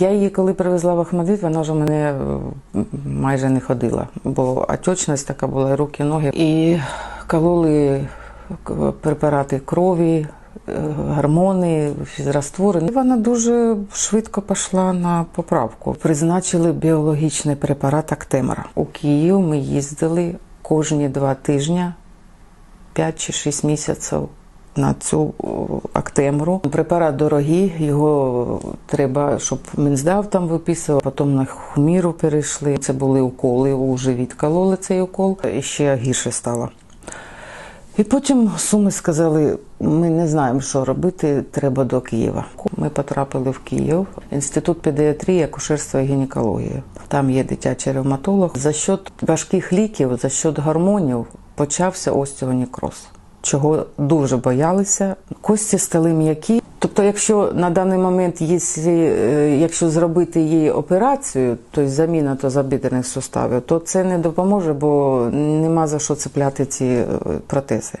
Я її коли привезла в Ахмадит, вона вже мене е, майже не ходила, бо отечність така була, руки, ноги. І кололи препарати крові, е, гормони, фізраствори. Вона дуже швидко пішла на поправку. Призначили біологічний препарат Актемара. У Київ ми їздили кожні два тижні 5 чи 6 місяців на цю актемру. Препарат дорогий, його треба, щоб Мінздрав там виписував, потім на хуміру перейшли. Це були уколи, у живіт кололи цей укол, і ще гірше стало. І потім суми сказали, ми не знаємо, що робити, треба до Києва. Ми потрапили в Київ, інститут педіатрії, акушерства і гінекології. Там є дитячий ревматолог. За счет важких ліків, за счет гормонів почався остеонекроз, чого дуже боялися. Кості стали м'які. Тобто, якщо на даний момент, якщо, е, зробити їй операцію, тобто заміна то забідених суставів, то це не допоможе, бо нема за що цепляти ці е, протези.